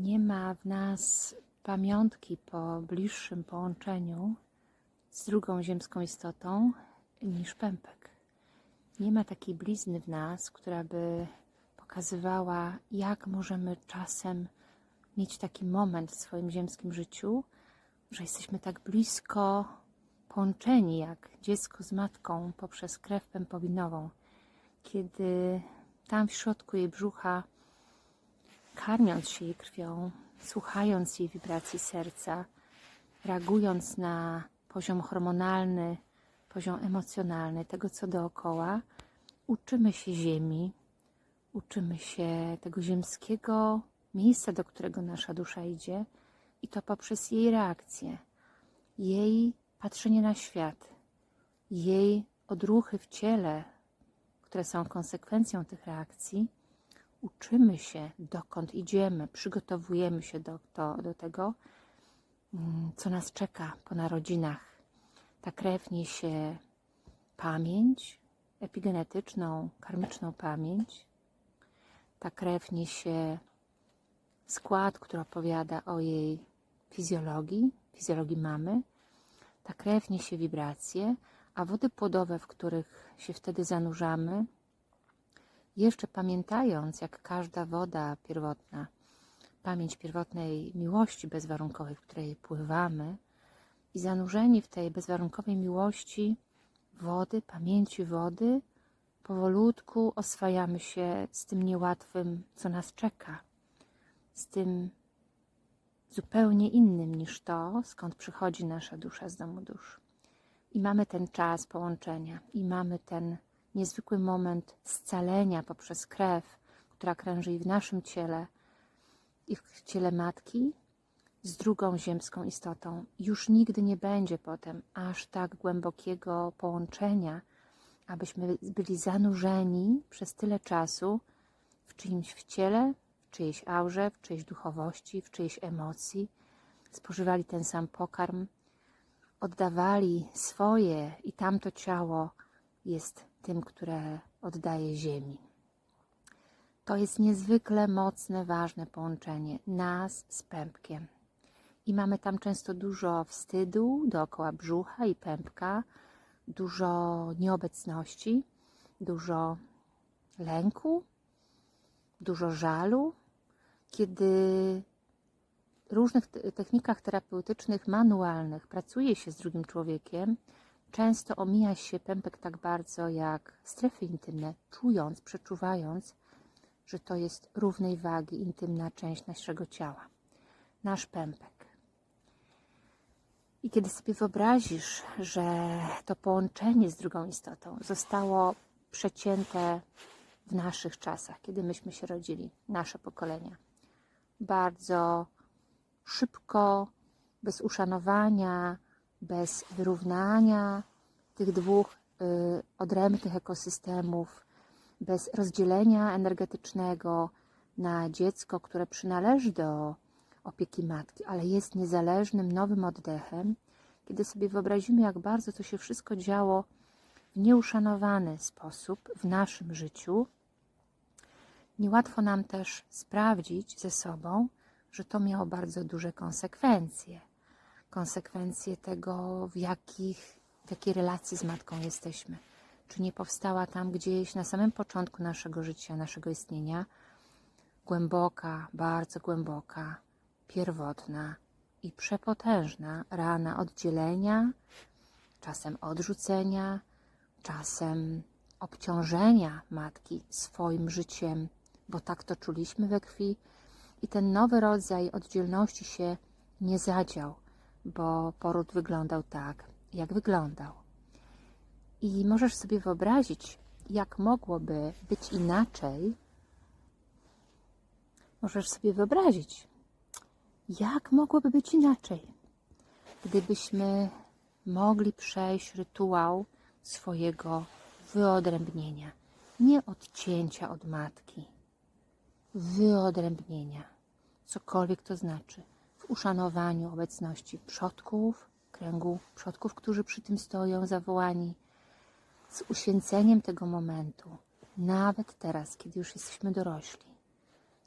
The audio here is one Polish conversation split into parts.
Nie ma w nas pamiątki po bliższym połączeniu z drugą ziemską istotą niż pępek. Nie ma takiej blizny w nas, która by pokazywała, jak możemy czasem mieć taki moment w swoim ziemskim życiu, że jesteśmy tak blisko połączeni jak dziecko z matką poprzez krew pępowinową, kiedy tam w środku jej brzucha, karmiąc się jej krwią, słuchając jej wibracji serca, reagując na poziom hormonalny, poziom emocjonalny, tego co dookoła, uczymy się ziemi, uczymy się tego ziemskiego miejsca, do którego nasza dusza idzie, i to poprzez jej reakcję, jej patrzenie na świat, jej odruchy w ciele, które są konsekwencją tych reakcji, uczymy się, dokąd idziemy, przygotowujemy się do, do, do tego, mm, co nas czeka po narodzinach. Ta krew niesie pamięć epigenetyczną, karmiczną pamięć. Ta krew niesie skład, który opowiada o jej fizjologii, fizjologii mamy. Ta krew niesie wibracje, a wody płodowe, w których się wtedy zanurzamy, jeszcze pamiętając, jak każda woda pierwotna, pamięć pierwotnej miłości bezwarunkowej, w której pływamy, i zanurzeni w tej bezwarunkowej miłości wody, pamięci wody, powolutku oswajamy się z tym niełatwym, co nas czeka, z tym zupełnie innym niż to, skąd przychodzi nasza dusza z domu dusz. I mamy ten czas połączenia, i mamy ten niezwykły moment scalenia poprzez krew, która krąży i w naszym ciele, i w ciele matki, z drugą ziemską istotą. Już nigdy nie będzie potem aż tak głębokiego połączenia, abyśmy byli zanurzeni przez tyle czasu w czyimś w ciele, w czyjejś aurze, w czyjejś duchowości, w czyjejś emocji, spożywali ten sam pokarm, oddawali swoje i tamto ciało jest tym, które oddaje ziemi. To jest niezwykle mocne, ważne połączenie nas z pępkiem. I mamy tam często dużo wstydu dookoła brzucha i pępka, dużo nieobecności, dużo lęku, dużo żalu, kiedy w różnych technikach terapeutycznych, manualnych pracuje się z drugim człowiekiem, często omija się pępek tak bardzo jak strefy intymne, czując, przeczuwając, że to jest równej wagi intymna część naszego ciała. Nasz pępek. I kiedy sobie wyobrazisz, że to połączenie z drugą istotą zostało przecięte w naszych czasach, kiedy myśmy się rodzili, nasze pokolenia, bardzo szybko, bez uszanowania, bez wyrównania tych dwóch y, odrębnych ekosystemów, bez rozdzielenia energetycznego na dziecko, które przynależy do opieki matki, ale jest niezależnym, nowym oddechem, kiedy sobie wyobrazimy, jak bardzo to się wszystko działo w nieuszanowany sposób w naszym życiu, niełatwo nam też sprawdzić ze sobą, że to miało bardzo duże konsekwencje. Konsekwencje tego, w, jakich, w jakiej relacji z matką jesteśmy. Czy nie powstała tam gdzieś na samym początku naszego życia, naszego istnienia, głęboka, bardzo głęboka, pierwotna i przepotężna rana oddzielenia, czasem odrzucenia, czasem obciążenia matki swoim życiem, bo tak to czuliśmy we krwi, i ten nowy rodzaj oddzielności się nie zadział, bo poród wyglądał tak, jak wyglądał. I możesz sobie wyobrazić, jak mogłoby być inaczej. Możesz sobie wyobrazić, jak mogłoby być inaczej, gdybyśmy mogli przejść rytuał swojego wyodrębnienia, nie odcięcia od matki, wyodrębnienia, cokolwiek to znaczy, uszanowaniu obecności przodków, kręgu przodków, którzy przy tym stoją zawołani, z uświęceniem tego momentu, nawet teraz, kiedy już jesteśmy dorośli.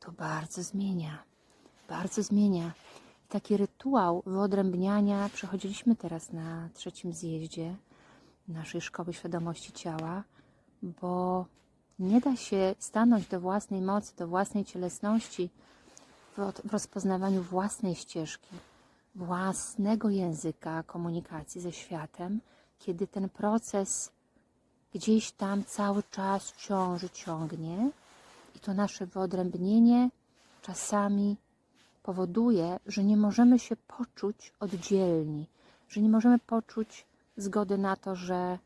To bardzo zmienia bardzo zmienia. Taki rytuał wyodrębniania przechodziliśmy teraz na trzecim zjeździe naszej Szkoły Świadomości Ciała, bo nie da się stanąć do własnej mocy, do własnej cielesności w, rozpoznawaniu własnej ścieżki, własnego języka komunikacji ze światem, kiedy ten proces gdzieś tam cały czas ciąży, ciągnie i to nasze wyodrębnienie czasami powoduje, że nie możemy się poczuć oddzielni, że nie możemy poczuć zgody na to, że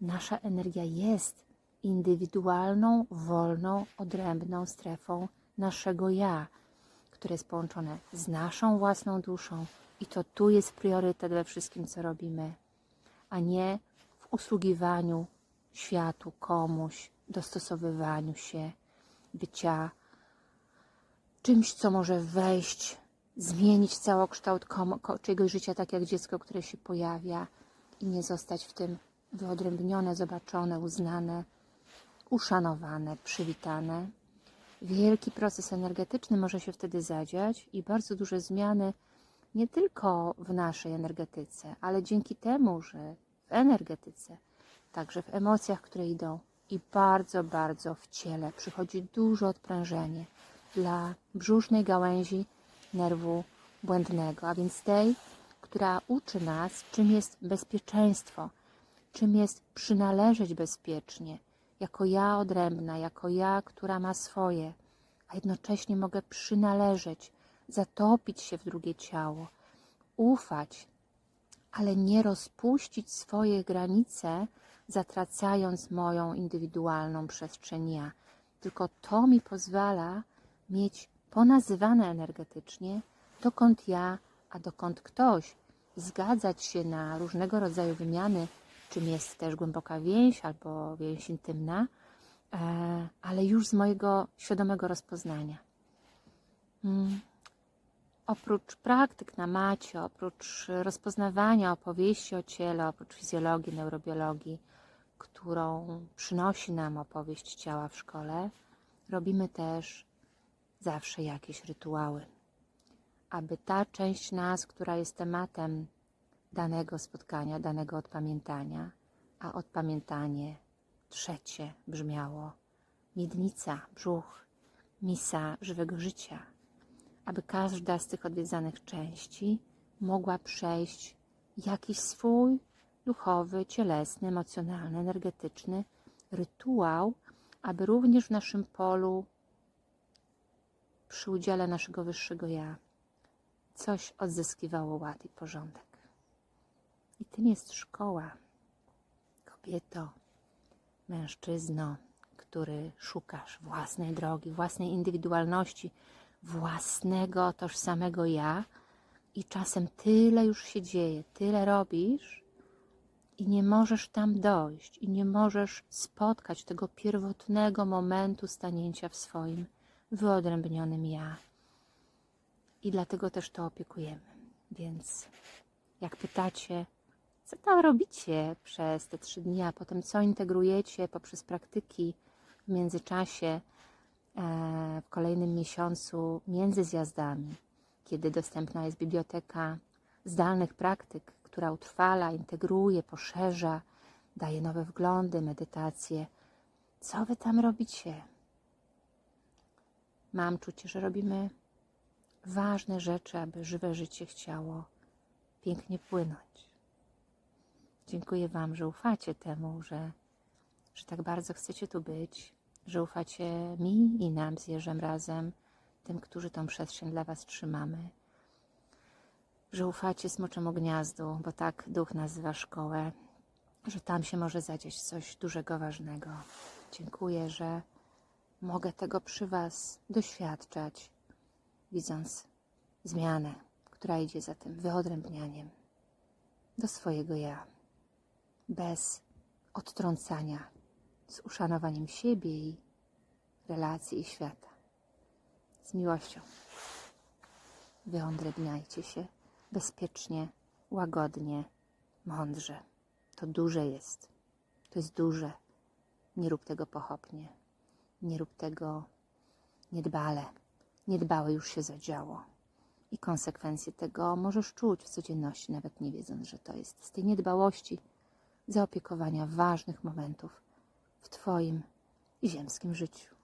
nasza energia jest indywidualną, wolną, odrębną strefą naszego ja, które jest połączone z naszą własną duszą i to tu jest priorytet we wszystkim, co robimy, a nie w usługiwaniu światu, komuś, dostosowywaniu się, bycia czymś, co może wejść, zmienić całokształt czyjegoś życia, tak jak dziecko, które się pojawia i nie zostać w tym wyodrębnione, zobaczone, uznane, uszanowane, przywitane. Wielki proces energetyczny może się wtedy zadziać i bardzo duże zmiany nie tylko w naszej energetyce, ale dzięki temu, że w energetyce, także w emocjach, które idą i bardzo, bardzo w ciele przychodzi duże odprężenie dla brzusznej gałęzi nerwu błędnego, a więc tej, która uczy nas, czym jest bezpieczeństwo, czym jest przynależeć bezpiecznie, jako ja odrębna, jako ja, która ma swoje, a jednocześnie mogę przynależeć, zatopić się w drugie ciało, ufać, ale nie rozpuścić swoje granice, zatracając moją indywidualną przestrzeń ja. Tylko to mi pozwala mieć ponazywane energetycznie, dokąd ja, a dokąd ktoś, zgadzać się na różnego rodzaju wymiany, czym jest też głęboka więź albo więź intymna, e, ale już z mojego świadomego rozpoznania. Mm. Oprócz praktyk na macie, oprócz rozpoznawania opowieści o ciele, oprócz fizjologii, neurobiologii, którą przynosi nam opowieść ciała w szkole, robimy też zawsze jakieś rytuały, aby ta część nas, która jest tematem danego spotkania, danego odpamiętania, a odpamiętanie trzecie brzmiało miednica, brzuch, misa żywego życia, aby każda z tych odwiedzanych części mogła przejść jakiś swój duchowy, cielesny, emocjonalny, energetyczny rytuał, aby również w naszym polu przy udziale naszego wyższego ja coś odzyskiwało ład i porządek. I tym jest szkoła. Kobieto, mężczyzno, który szukasz własnej drogi, własnej indywidualności, własnego tożsamego ja i czasem tyle już się dzieje, tyle robisz i nie możesz tam dojść i nie możesz spotkać tego pierwotnego momentu stanięcia w swoim wyodrębnionym ja. I dlatego też to opiekujemy. Więc jak pytacie, co tam robicie przez te trzy dni, a potem co integrujecie poprzez praktyki w międzyczasie, e, w kolejnym miesiącu między zjazdami, kiedy dostępna jest biblioteka zdalnych praktyk, która utrwala, integruje, poszerza, daje nowe wglądy, medytacje. Co wy tam robicie? Mam czucie, że robimy ważne rzeczy, aby żywe życie chciało pięknie płynąć. Dziękuję Wam, że ufacie temu, że, że tak bardzo chcecie tu być, że ufacie mi i nam z Jerzem razem, tym, którzy tą przestrzeń dla Was trzymamy, że ufacie Smoczemu Gniazdu, bo tak Duch nazywa szkołę, że tam się może zadzieć coś dużego, ważnego. Dziękuję, że mogę tego przy Was doświadczać, widząc zmianę, która idzie za tym wyodrębnianiem. Do swojego ja, bez odtrącania, z uszanowaniem siebie i relacji i świata. Z miłością. Wyodrębniajcie się bezpiecznie, łagodnie, mądrze. To duże jest. To jest duże. Nie rób tego pochopnie. Nie rób tego niedbale. niedbałe już się zadziało. I konsekwencje tego możesz czuć w codzienności, nawet nie wiedząc, że to jest z tej niedbałości, zaopiekowania ważnych momentów w Twoim ziemskim życiu.